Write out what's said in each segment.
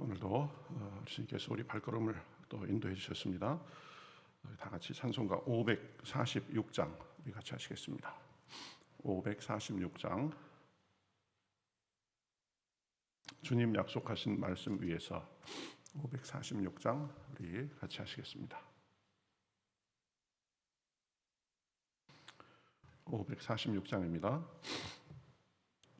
오늘도 어, 주님께서 우리 발걸음을 또 인도해 주셨습니다. 어, 다 같이 찬송가 546장 우리 같이 하시겠습니다. 546장 주님 약속하신 말씀 위에서 546장 우리 같이 하시겠습니다. 546장입니다.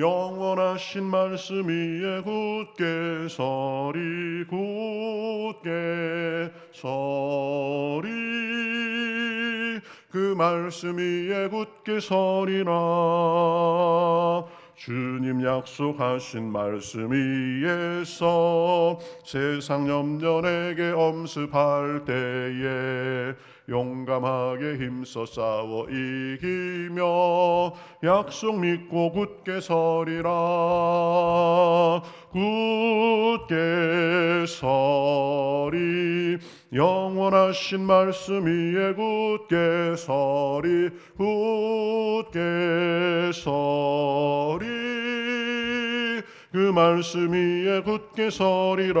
영원하신 말씀 위에 굳게 서리 굳게 서리. 그 말씀 위에 굳게 서리라. 주님 약속하신 말씀 위에서 세상 염려 내게 엄습할 때에 용감하게 힘써 싸워 이기며 약속 믿고 굳게 서리라. 굳게 서리. 영원하신 말씀 위에 굳게 서리. 굳게 서리. 그 말씀 위에 굳게 서리라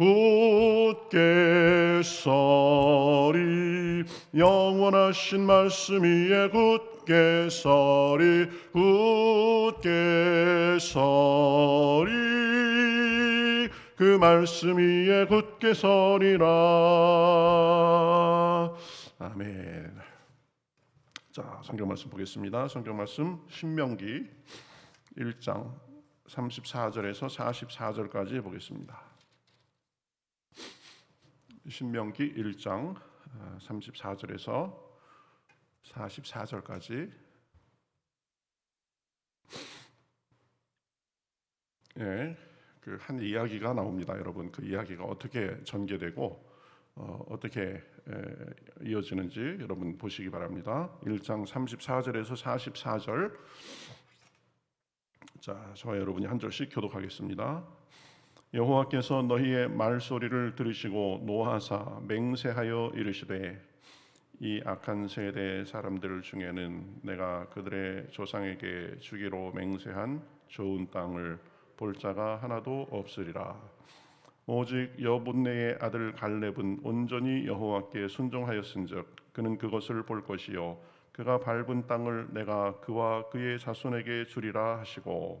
굳게 서리. 영원하신 말씀 위에 굳게 서리. 굳게 서리. 그 말씀 위에 굳게 서리라. 아멘. 자 성경 말씀 보겠습니다. 성경 말씀 신명기 1장 34절에서 44절까지 보겠습니다 신명기 1장 34절에서 44절까지 예, 그 한 이야기가 나옵니다, 여러분. 그 이야기가 어떻게 전개되고 어, 어떻게 에, 이어지는지 여러분 보시기 바랍니다. 1장 34절에서 44절. 자, 저와 여러분이 한 절씩 교독하겠습니다. 여호와께서 너희의 말소리를 들으시고 노하사 맹세하여 이르시되 이 악한 세대 사람들 중에는 내가 그들의 조상에게 주기로 맹세한 좋은 땅을 볼 자가 하나도 없으리라. 오직 여분네의 아들 갈렙은 온전히 여호와께 순종하였은즉 그는 그것을 볼 것이요 그가 밟은 땅을 내가 그와 그의 자손에게 주리라 하시고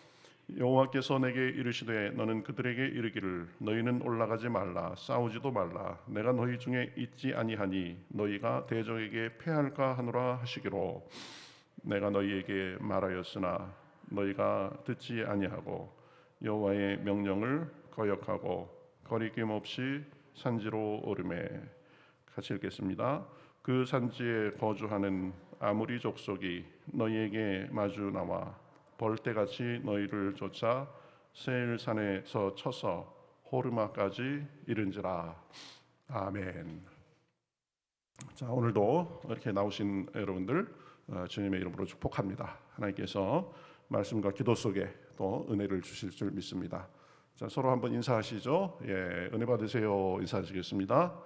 여호와께서 내게 이르시되 너는 그들에게 이르기를 너희는 올라가지 말라 싸우지도 말라 내가 너희 중에 있지 아니하니 너희가 대적에게 패할까 하노라 하시기로 내가 너희에게 말하였으나 너희가 듣지 아니하고 여호와의 명령을 거역하고 거리낌 없이 산지로 오르매 같이 읽겠습니다. 그 산지에 거주하는 아무리 족속이 너희에게 마주 나와 벌떼같이 너희를 쫓아 세일산에서 쳐서 호르마까지 이른지라 아멘. 자 오늘도 이렇게 나오신 여러분들 어, 주님의 이름으로 축복합니다. 하나님께서 말씀과 기도 속에 또 은혜를 주실 줄 믿습니다. 자 서로 한번 인사하시죠. 예, 은혜 받으세요. 인사하시겠습니다.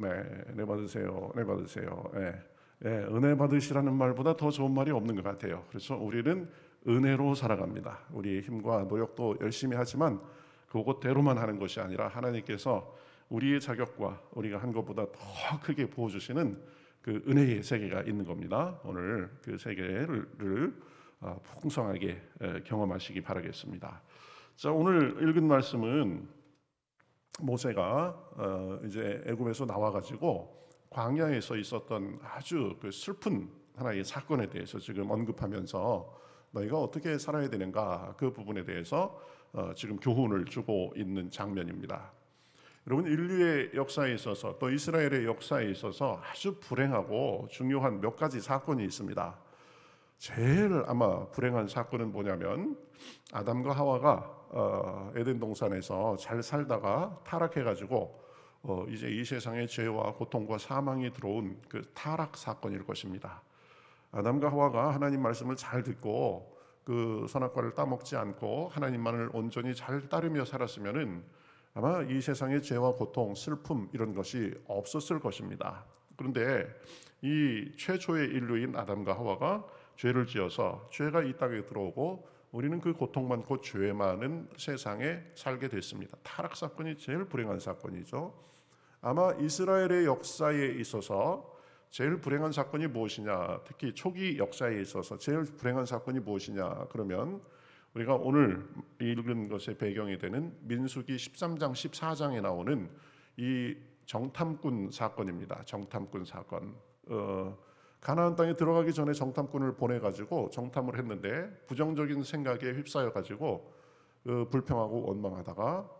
네, 은혜 받으세요. 은혜 받으세요. 예, 예, 은혜 받으시라는 말보다 더 좋은 말이 없는 것 같아요. 그래서 우리는 은혜로 살아갑니다. 우리의 힘과 노력도 열심히 하지만 그것대로만 하는 것이 아니라 하나님께서 우리의 자격과 우리가 한 것보다 더 크게 부어 주시는 그 은혜의 세계가 있는 겁니다. 오늘 그 세계를 아, 풍성하게 에, 경험하시기 바라겠습니다. 자 오늘 읽은 말씀은 모세가 어, 이제 애굽에서 나와 가지고 광야에서 있었던 아주 그 슬픈 하나의 사건에 대해서 지금 언급하면서 너희가 어떻게 살아야 되는가 그 부분에 대해서 어, 지금 교훈을 주고 있는 장면입니다. 여러분 인류의 역사에 있어서 또 이스라엘의 역사에 있어서 아주 불행하고 중요한 몇 가지 사건이 있습니다. 제일 아마 불행한 사건은 뭐냐면 아담과 하와가 어, 에덴 동산에서 잘 살다가 타락해 가지고 어, 이제 이 세상에 죄와 고통과 사망이 들어온 그 타락 사건일 것입니다. 아담과 하와가 하나님 말씀을 잘 듣고 그 선악과를 따먹지 않고 하나님만을 온전히 잘 따르며 살았으면은 아마 이 세상에 죄와 고통, 슬픔 이런 것이 없었을 것입니다. 그런데 이 최초의 인류인 아담과 하와가 죄를 지어서 죄가 이 땅에 들어오고 우리는 그 고통 많고 죄 많은 세상에 살게 됐습니다. 타락 사건이 제일 불행한 사건이죠. 아마 이스라엘의 역사에 있어서 제일 불행한 사건이 무엇이냐? 특히 초기 역사에 있어서 제일 불행한 사건이 무엇이냐? 그러면 우리가 오늘 읽은 것의 배경이 되는 민수기 13장 14장에 나오는 이 정탐꾼 사건입니다. 정탐꾼 사건. 어, 가나안 땅에 들어가기 전에 정탐꾼을 보내 가지고 정탐을 했는데 부정적인 생각에 휩싸여 가지고 어, 불평하고 원망하다가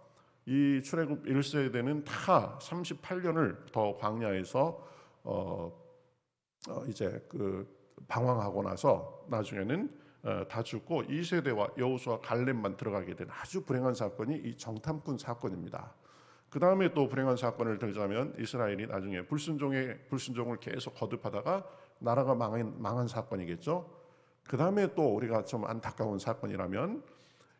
이 출애굽 1세대는 다 38년을 더 광야에서 어, 어, 이제 그 방황하고 나서 나중에는 어, 다 죽고 2세대와 여호수아 갈렙만 들어가게 된 아주 불행한 사건이 이 정탐꾼 사건입니다. 그 다음에 또 불행한 사건을 들자면 이스라엘이 나중에 불순종의 불순종을 계속 거듭하다가 나라가 망한, 망한 사건이겠죠. 그 다음에 또 우리가 좀 안타까운 사건이라면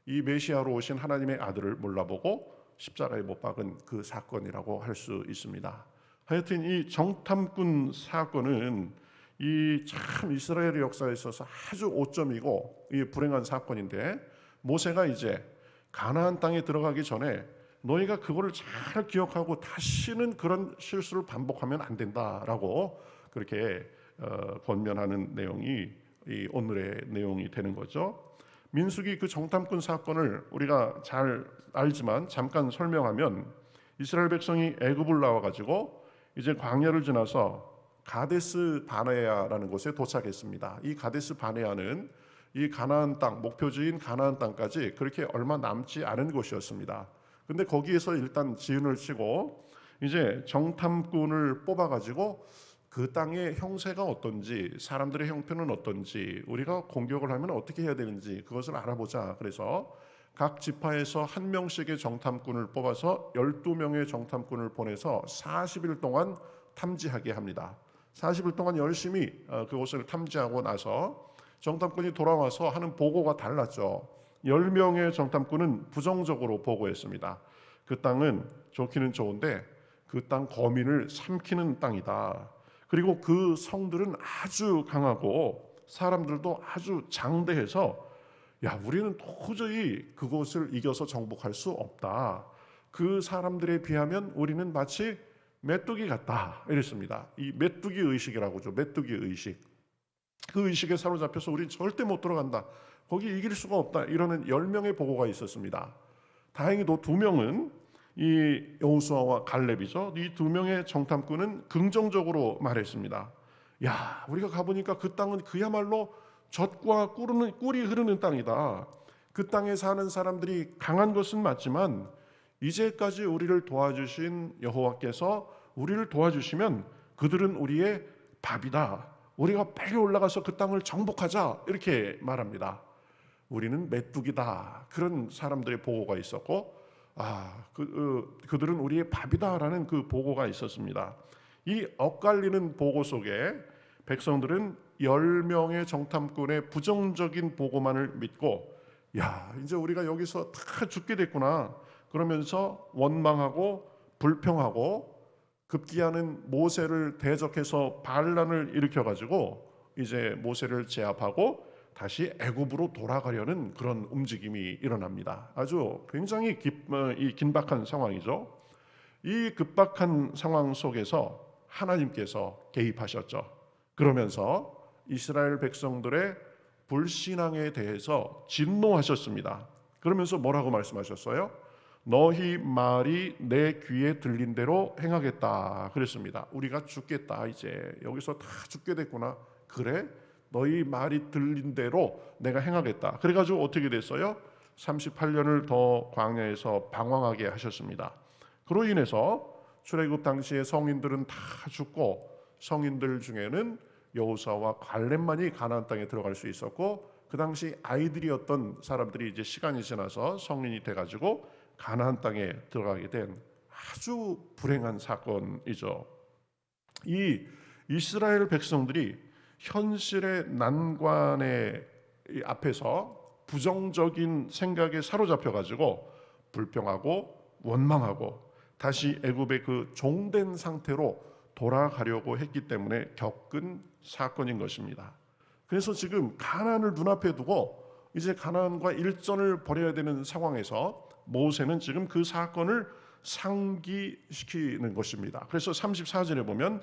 이 메시아로 오신 하나님의 아들을 몰라보고 십자가에 못 박은 그 사건이라고 할 수 있습니다. 하여튼 이 정탐꾼 사건은 이 참 이스라엘의 역사에 있어서 아주 오점이고 이 불행한 사건인데 모세가 이제 가나안 땅에 들어가기 전에 너희가 그거를 잘 기억하고 다시는 그런 실수를 반복하면 안 된다라고 그렇게 어, 권면하는 내용이 이 오늘의 내용이 되는 거죠. 민수기 그 정탐꾼 사건을 우리가 잘 알지만 잠깐 설명하면 이스라엘 백성이 애굽을 나와 가지고 이제 광야를 지나서 가데스 바네아라는 곳에 도착했습니다. 이 가데스 바네아는 이 가나안 땅 목표지인 가나안 땅까지 그렇게 얼마 남지 않은 곳이었습니다. 근데 거기에서 일단 지은을 치고 이제 정탐꾼을 뽑아 가지고 그 땅의 형세가 어떤지 사람들의 형편은 어떤지 우리가 공격을 하면 어떻게 해야 되는지 그것을 알아보자. 그래서 각 지파에서 한 명씩의 정탐꾼을 뽑아서 12명의 정탐꾼을 보내서 40일 동안 탐지하게 합니다. 40일 동안 열심히 어, 그곳을 탐지하고 나서 정탐꾼이 돌아와서 하는 보고가 달랐죠. 10명의 정탐꾼은 부정적으로 보고했습니다. 그 땅은 좋기는 좋은데 그 땅 거민을 삼키는 땅이다. 그리고 그 성들은 아주 강하고 사람들도 아주 장대해서 야, 우리는 도저히 그곳을 이겨서 정복할 수 없다. 그 사람들에 비하면 우리는 마치 메뚜기 같다. 이랬습니다. 이 메뚜기 의식이라고 죠 메뚜기 의식. 그 의식에 사로잡혀서 우리 절대 못 들어간다. 거기 이길 수가 없다. 이러는 10명의 보고가 있었습니다. 다행히도 두 명은 이 여호수아와 갈렙이죠. 이 두 명의 정탐꾼은 긍정적으로 말했습니다. 야, 우리가 가보니까 그 땅은 그야말로 젖과 꿀이 흐르는 땅이다. 그 땅에 사는 사람들이 강한 것은 맞지만 이제까지 우리를 도와주신 여호와께서 우리를 도와주시면 그들은 우리의 밥이다. 우리가 빨리 올라가서 그 땅을 정복하자 이렇게 말합니다. 우리는 메뚜기다 그런 사람들의 보고가 있었고 아 그, 어, 그들은 우리의 밥이다라는 그 보고가 있었습니다. 이 엇갈리는 보고 속에 백성들은 열 명의 정탐꾼의 부정적인 보고만을 믿고 야 이제 우리가 여기서 다 죽게 됐구나 그러면서 원망하고 불평하고 급기야는 모세를 대적해서 반란을 일으켜 가지고 이제 모세를 제압하고 다시 애굽으로 돌아가려는 그런 움직임이 일어납니다. 아주 굉장히 기, 어, 이 긴박한 상황이죠. 이 급박한 상황 속에서 하나님께서 개입하셨죠. 그러면서 이스라엘 백성들의 불신앙에 대해서 진노하셨습니다. 그러면서 뭐라고 말씀하셨어요? 너희 말이 내 귀에 들린 대로 행하겠다 그랬습니다. 우리가 죽겠다 이제 여기서 다 죽게 됐구나. 그래? 너희 말이 들린 대로 내가 행하겠다. 그래 가지고 어떻게 됐어요? 38년을 더 광야에서 방황하게 하셨습니다. 그로 인해서 출애굽 당시에 성인들은 다 죽고 성인들 중에는 여호사와 갈렙만이 가나안 땅에 들어갈 수 있었고 그 당시 아이들이었던 사람들이 이제 시간이 지나서 성인이 돼 가지고 가나안 땅에 들어가게 된 아주 불행한 사건이죠. 이 이스라엘 백성들이 현실의 난관의 앞에서 부정적인 생각에 사로잡혀 가지고 불평하고 원망하고 다시 애굽의 그 종된 상태로 돌아가려고 했기 때문에 겪은 사건인 것입니다. 그래서 지금 가나안을 눈앞에 두고 이제 가나안과 일전을 벌여야 되는 상황에서 모세는 지금 그 사건을 상기시키는 것입니다. 그래서 34절에 보면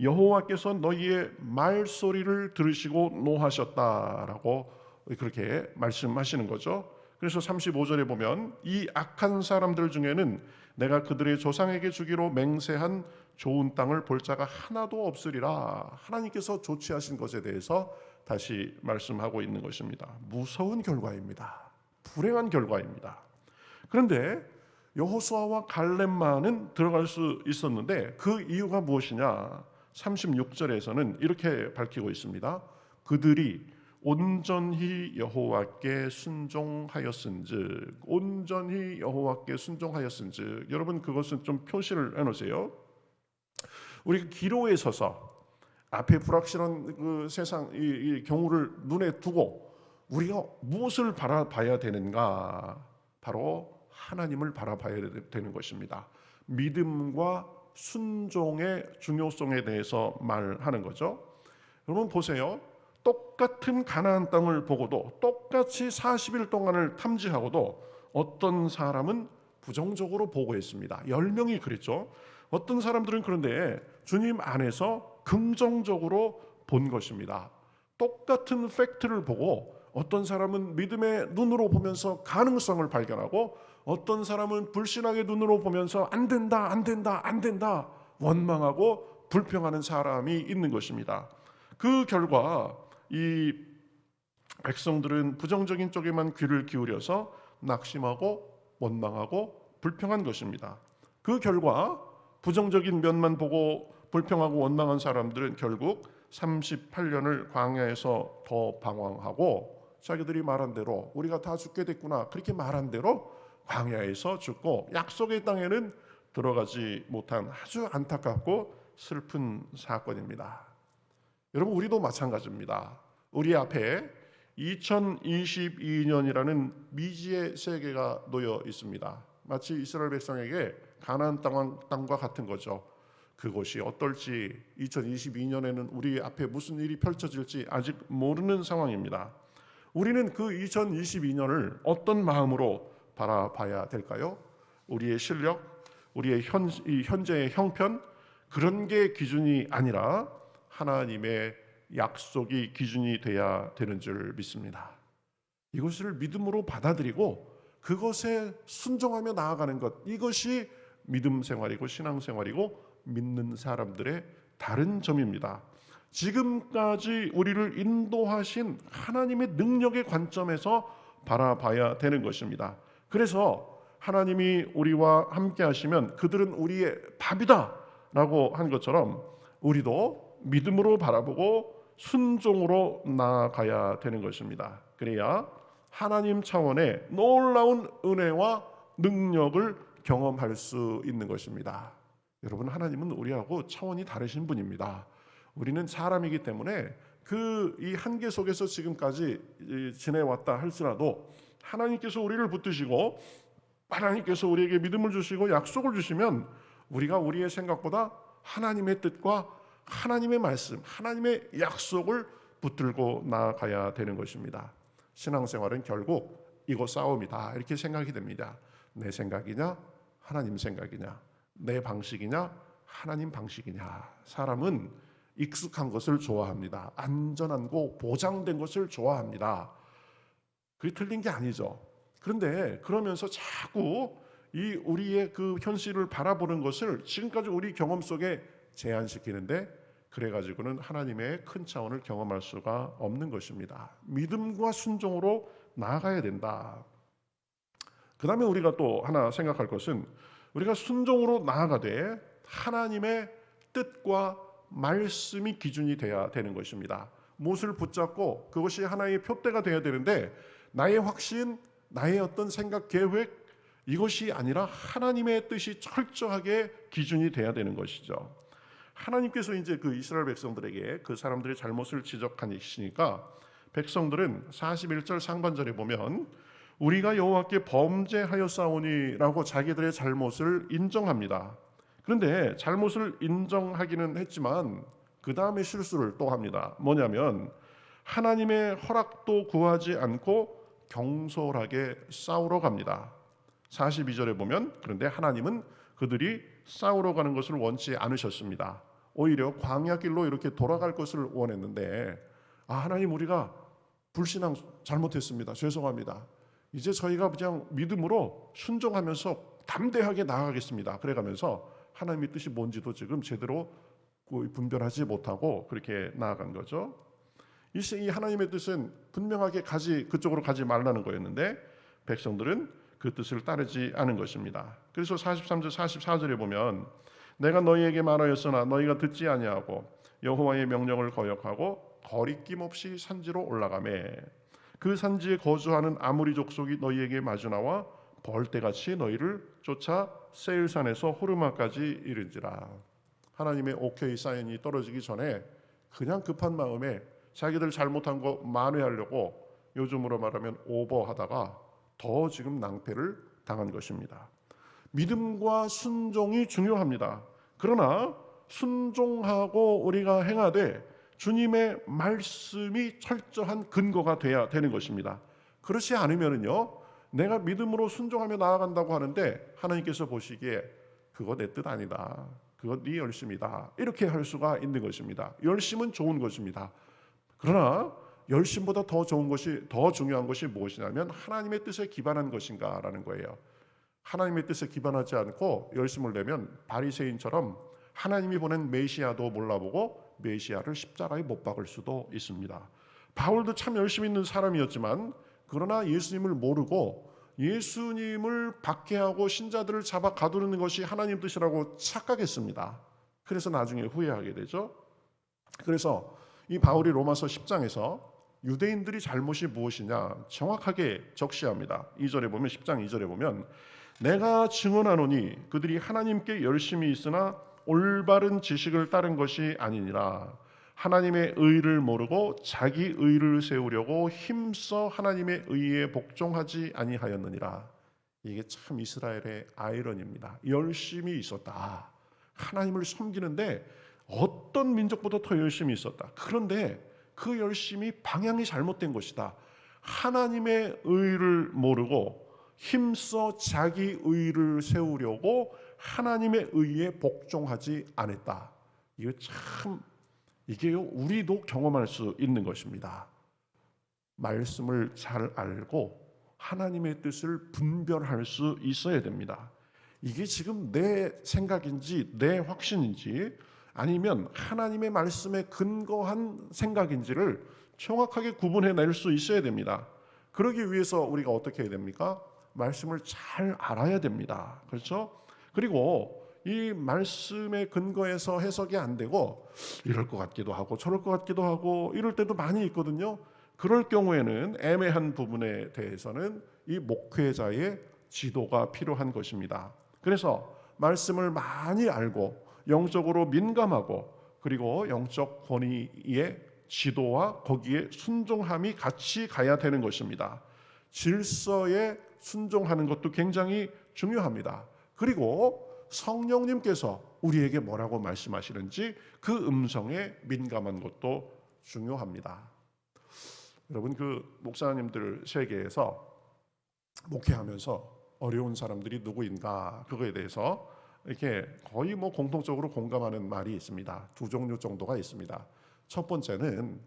여호와께서 너희의 말소리를 들으시고 노하셨다라고 그렇게 말씀하시는 거죠. 그래서 35절에 보면 이 악한 사람들 중에는 내가 그들의 조상에게 주기로 맹세한 좋은 땅을 볼 자가 하나도 없으리라. 하나님께서 조치하신 것에 대해서 다시 말씀하고 있는 것입니다. 무서운 결과입니다. 불행한 결과입니다. 그런데 여호수아와 갈렙만은 들어갈 수 있었는데 그 이유가 무엇이냐? 36절에서는 이렇게 밝히고 있습니다. 그들이 온전히 여호와께 순종하였은즉 온전히 여호와께 순종하였은즉 여러분 그것은 좀 표시를 해 놓으세요. 우리 기로에 서서 앞에 불확실한 그 세상 이, 이 경우를 눈에 두고 우리가 무엇을 바라봐야 되는가? 바로 하나님을 바라봐야 되는 것입니다. 믿음과 순종의 중요성에 대해서 말하는 거죠. 여러분 보세요. 똑같은 가나안 땅을 보고도 똑같이 40일 동안을 탐지하고도 어떤 사람은 부정적으로 보고했습니다. 10명이 그랬죠. 어떤 사람들은 그런데 주님 안에서 긍정적으로 본 것입니다. 똑같은 팩트를 보고 어떤 사람은 믿음의 눈으로 보면서 가능성을 발견하고 어떤 사람은 불신하게 눈으로 보면서 안 된다, 안 된다, 안 된다 원망하고 불평하는 사람이 있는 것입니다. 그 결과 이 백성들은 부정적인 쪽에만 귀를 기울여서 낙심하고 원망하고 불평한 것입니다. 그 결과 부정적인 면만 보고 불평하고 원망한 사람들은 결국 38년을 광야에서 더 방황하고 자기들이 말한 대로 우리가 다 죽게 됐구나 그렇게 말한 대로 광야에서 죽고 약속의 땅에는 들어가지 못한 아주 안타깝고 슬픈 사건입니다. 여러분 우리도 마찬가지입니다. 우리 앞에 2022년이라는 미지의 세계가 놓여 있습니다. 마치 이스라엘 백성에게 가나안 땅과 같은 거죠. 그것이 어떨지 2022년에는 우리 앞에 무슨 일이 펼쳐질지 아직 모르는 상황입니다. 우리는 그 2022년을 어떤 마음으로 바라봐야 될까요? 우리의 실력, 우리의 현, 현재의 형편 그런 게 기준이 아니라 하나님의 약속이 기준이 돼야 되는 줄 믿습니다. 이것을 믿음으로 받아들이고 그것에 순종하며 나아가는 것 이것이 믿음 생활이고 신앙 생활이고 믿는 사람들의 다른 점입니다. 지금까지 우리를 인도하신 하나님의 능력의 관점에서 바라봐야 되는 것입니다. 그래서 하나님이 우리와 함께 하시면 그들은 우리의 밥이다라고 한 것처럼 우리도 믿음으로 바라보고 순종으로 나아가야 되는 것입니다. 그래야 하나님 차원의 놀라운 은혜와 능력을 경험할 수 있는 것입니다. 여러분 하나님은 우리하고 차원이 다르신 분입니다. 우리는 사람이기 때문에 그 이 한계 속에서 지금까지 이 지내왔다 할지라도 하나님께서 우리를 붙드시고 하나님께서 우리에게 믿음을 주시고 약속을 주시면 우리가 우리의 생각보다 하나님의 뜻과 하나님의 말씀, 하나님의 약속을 붙들고 나아가야 되는 것입니다. 신앙생활은 결국 이거 싸움이다 이렇게 생각이 됩니다. 내 생각이냐 하나님 생각이냐 내 방식이냐 하나님 방식이냐 사람은 익숙한 것을 좋아합니다. 안전한 거 보장된 것을 좋아합니다. 그게 틀린 게 아니죠. 그런데 그러면서 자꾸 이 우리의 그 현실을 바라보는 것을 지금까지 우리 경험 속에 제한시키는데 그래 가지고는 하나님의 큰 차원을 경험할 수가 없는 것입니다. 믿음과 순종으로 나아가야 된다. 그 다음에 우리가 또 하나 생각할 것은 우리가 순종으로 나아가되 하나님의 뜻과 말씀이 기준이 돼야 되는 것입니다. 무엇을 붙잡고 그것이 하나의 표대가 되어야 되는데 나의 확신, 나의 어떤 생각, 계획 이것이 아니라 하나님의 뜻이 철저하게 기준이 돼야 되는 것이죠. 하나님께서 이제 그 이스라엘 백성들에게 그 사람들의 잘못을 지적하시니까 백성들은 41절 상반절에 보면 우리가 여호와께 범죄하였사오니라고 자기들의 잘못을 인정합니다. 그런데 잘못을 인정하기는 했지만 그 다음에 실수를 또 합니다. 뭐냐면 하나님의 허락도 구하지 않고 경솔하게 싸우러 갑니다. 42절에 보면 그런데 하나님은 그들이 싸우러 가는 것을 원치 않으셨습니다. 오히려 광야 길로 이렇게 돌아갈 것을 원했는데 아 하나님 우리가 불신앙 잘못했습니다. 죄송합니다. 이제 저희가 그냥 믿음으로 순종하면서 담대하게 나아가겠습니다. 그래가면서 하나님의 뜻이 뭔지도 지금 제대로 분별하지 못하고 그렇게 나아간 거죠. 이 하나님의 뜻은 분명하게 가지 그쪽으로 가지 말라는 거였는데 백성들은 그 뜻을 따르지 않은 것입니다. 그래서 43절 44절에 보면 내가 너희에게 말하였으나 너희가 듣지 아니하고 여호와의 명령을 거역하고 거리낌 없이 산지로 올라가매 그 산지에 거주하는 아무리 족속이 너희에게 마주 나와 벌떼같이 너희를 쫓아 세일산에서 호르마까지 이른지라 하나님의 오케이 사인이 떨어지기 전에 그냥 급한 마음에 자기들 잘못한 거 만회하려고 요즘으로 말하면 오버하다가 더 지금 낭패를 당한 것입니다. 믿음과 순종이 중요합니다. 그러나 순종하고 우리가 행하되 주님의 말씀이 철저한 근거가 돼야 되는 것입니다. 그렇지 않으면요, 내가 믿음으로 순종하며 나아간다고 하는데 하나님께서 보시기에 그거 내 뜻 아니다. 그거 네 열심이다. 이렇게 할 수가 있는 것입니다. 열심은 좋은 것입니다. 그러나 열심보다 더 좋은 것이 더 중요한 것이 무엇이냐면 하나님의 뜻에 기반한 것인가라는 거예요. 하나님의 뜻에 기반하지 않고 열심을 내면 바리새인처럼 하나님이 보낸 메시아도 몰라보고 메시아를 십자가에 못 박을 수도 있습니다. 바울도 참 열심히 있는 사람이었지만 그러나 예수님을 모르고 예수님을 박해하고 신자들을 잡아 가두는 것이 하나님 뜻이라고 착각했습니다. 그래서 나중에 후회하게 되죠. 그래서 이 바울이 로마서 10장에서 유대인들이 잘못이 무엇이냐 정확하게 적시합니다. 2절에 보면 10장 2절에 보면 내가 증언하노니 그들이 하나님께 열심히 있으나 올바른 지식을 따른 것이 아니니라 하나님의 의를 모르고 자기 의를 세우려고 힘써 하나님의 의에 복종하지 아니하였느니라 이게 참 이스라엘의 아이러니입니다. 열심히 있었다. 하나님을 섬기는데 어떤 민족보다 더 열심히 있었다. 그런데 그 열심이 방향이 잘못된 것이다. 하나님의 의를 모르고 힘써 자기 의를 세우려고 하나님의 의에 복종하지 않았다. 이거 참 이게 우리도 경험할 수 있는 것입니다. 말씀을 잘 알고 하나님의 뜻을 분별할 수 있어야 됩니다. 이게 지금 내 생각인지 내 확신인지 아니면 하나님의 말씀에 근거한 생각인지를 정확하게 구분해 낼 수 있어야 됩니다. 그러기 위해서 우리가 어떻게 해야 됩니까? 말씀을 잘 알아야 됩니다. 그렇죠? 그리고 이 말씀의 근거에서 해석이 안 되고 이럴 것 같기도 하고 저럴 것 같기도 하고 이럴 때도 많이 있거든요. 그럴 경우에는 애매한 부분에 대해서는 이 목회자의 지도가 필요한 것입니다. 그래서 말씀을 많이 알고 영적으로 민감하고 그리고 영적 권위의 지도와 거기에 순종함이 같이 가야 되는 것입니다. 질서에 순종하는 것도 굉장히 중요합니다. 그리고 성령님께서 우리에게 뭐라고 말씀하시는지 그 음성에 민감한 것도 중요합니다. 여러분 그 목사님들 세계에서 목회하면서 어려운 사람들이 누구인가 그거에 대해서 이렇게 거의 뭐 공통적으로 공감하는 말이 있습니다. 두 종류 정도가 있습니다. 첫 번째는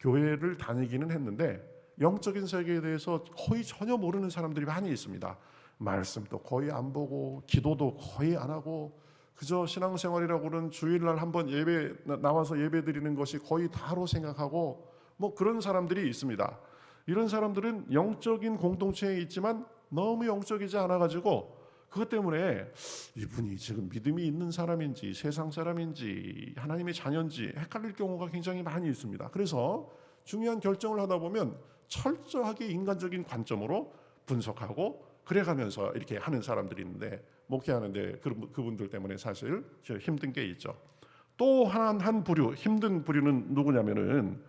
교회를 다니기는 했는데 영적인 세계에 대해서 거의 전혀 모르는 사람들이 많이 있습니다. 말씀도 거의 안 보고 기도도 거의 안 하고 그저 신앙생활이라고는 주일날 한번 예배 나와서 예배 드리는 것이 거의 다로 생각하고 뭐 그런 사람들이 있습니다. 이런 사람들은 영적인 공동체에 있지만 너무 영적이지 않아 가지고 그것 때문에 이분이 지금 믿음이 있는 사람인지 세상 사람인지 하나님의 자녀인지 헷갈릴 경우가 굉장히 많이 있습니다. 그래서 중요한 결정을 하다 보면 철저하게 인간적인 관점으로 분석하고 그래가면서 이렇게 하는 사람들이 있는데 목회하는데 그- 그분들 때문에 사실 저 힘든 게 있죠. 또한한 부류 힘든 부류는 누구냐면은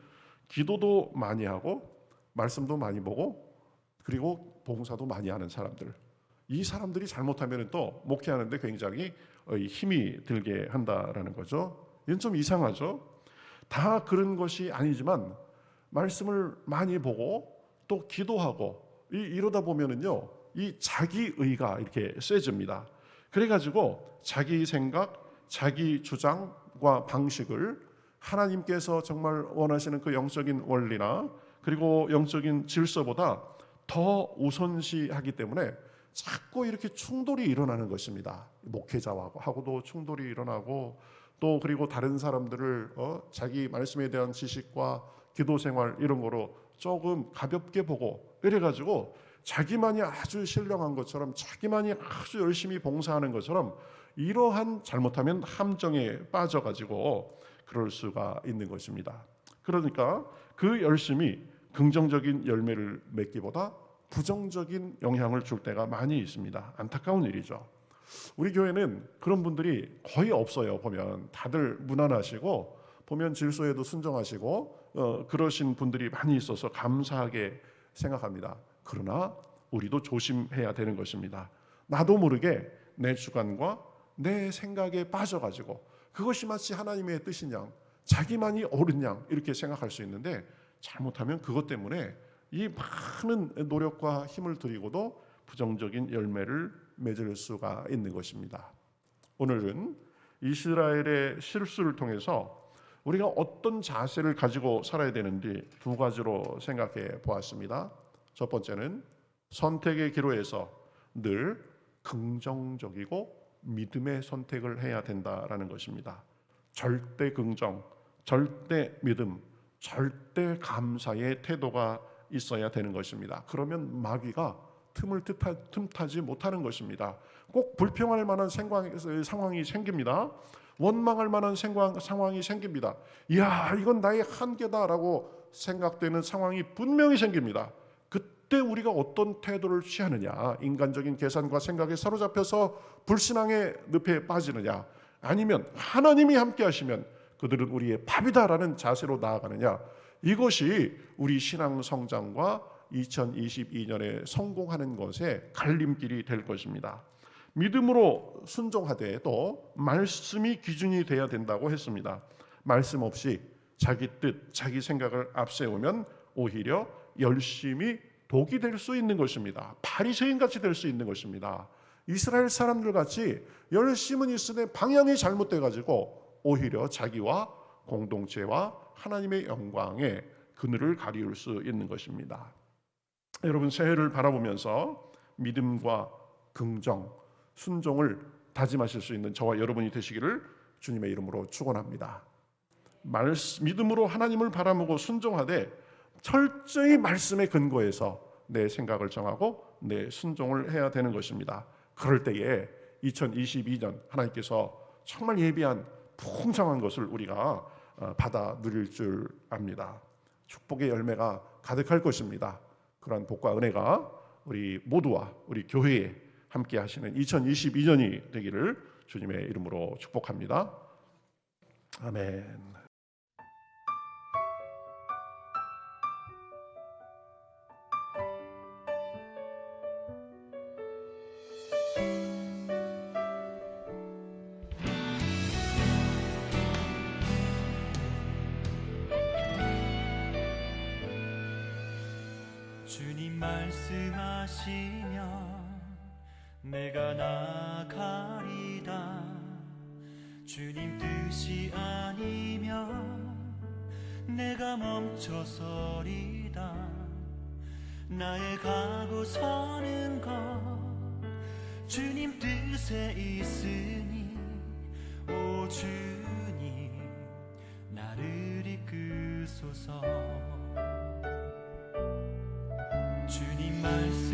기도도 많이 하고 말씀도 많이 보고 그리고 봉사도 많이 하는 사람들. 이 사람들이 잘못하면 또 목회하는데 굉장히 어, 이 힘이 들게 한다라는 거죠. 이건 좀 이상하죠. 다 그런 것이 아니지만 말씀을 많이 보고 또 기도하고 이, 이러다 보면은요 이 자기 의가 이렇게 세집니다. 그래가지고 자기 생각, 자기 주장과 방식을 하나님께서 정말 원하시는 그 영적인 원리나 그리고 영적인 질서보다 더 우선시하기 때문에 자꾸 이렇게 충돌이 일어나는 것입니다. 목회자하고도 충돌이 일어나고 또 그리고 다른 사람들을 어, 자기 말씀에 대한 지식과 기도 생활 이런 거로 조금 가볍게 보고 이래가지고 자기만이 아주 신령한 것처럼 자기만이 아주 열심히 봉사하는 것처럼 이러한 잘못하면 함정에 빠져가지고 그럴 수가 있는 것입니다. 그러니까 그 열심이 긍정적인 열매를 맺기보다 부정적인 영향을 줄 때가 많이 있습니다. 안타까운 일이죠. 우리 교회는 그런 분들이 거의 없어요. 보면 다들 무난하시고 보면 질서에도 순정하시고 어, 그러신 분들이 많이 있어서 감사하게 생각합니다. 그러나 우리도 조심해야 되는 것입니다. 나도 모르게 내 주관과 내 생각에 빠져가지고 그것이 마치 하나님의 뜻인 양, 자기만이 옳은 양 이렇게 생각할 수 있는데 잘못하면 그것 때문에 이 많은 노력과 힘을 들이고도 부정적인 열매를 맺을 수가 있는 것입니다. 오늘은 이스라엘의 실수를 통해서 우리가 어떤 자세를 가지고 살아야 되는지 두 가지로 생각해 보았습니다. 첫 번째는 선택의 기로에서 늘 긍정적이고 믿음의 선택을 해야 된다라는 것입니다. 절대 긍정, 절대 믿음, 절대 감사의 태도가 있어야 되는 것입니다. 그러면 마귀가 틈을 틈타, 틈타지 못하는 것입니다. 꼭 불평할 만한 생광, 상황이 생깁니다. 원망할 만한 생광, 상황이 생깁니다. 이야, 이건 나의 한계다라고 생각되는 상황이 분명히 생깁니다. 그때 우리가 어떤 태도를 취하느냐, 인간적인 계산과 생각에 사로잡혀서 불신앙의 늪에 빠지느냐, 아니면 하나님이 함께 하시면 그들은 우리의 밥이다라는 자세로 나아가느냐, 이것이 우리 신앙 성장과 2022년에 성공하는 것에 갈림길이 될 것입니다. 믿음으로 순종하되 또 말씀이 기준이 돼야 된다고 했습니다. 말씀 없이 자기 뜻, 자기 생각을 앞세우면 오히려 열심히 독이 될 수 있는 것입니다. 바리새인 같이 될 수 있는 것입니다. 이스라엘 사람들 같이 열심은 있으되 방향이 잘못돼 가지고 오히려 자기와 공동체와 하나님의 영광에 그늘을 가리울 수 있는 것입니다. 여러분 새해를 바라보면서 믿음과 긍정, 순종을 다짐하실 수 있는 저와 여러분이 되시기를 주님의 이름으로 축원합니다. 말 믿음으로 하나님을 바라보고 순종하되 철저히 말씀에 근거해서 내 생각을 정하고 내 순종을 해야 되는 것입니다. 그럴 때에 2022년 하나님께서 정말 예비한 풍성한 것을 우리가 어, 받아 누릴 줄 압니다. 축복의 열매가 가득할 것입니다. 그러한 복과 은혜가 우리 모두와 우리 교회에 함께 하시는 2022년이 되기를 주님의 이름으로 축복합니다. 아멘. 주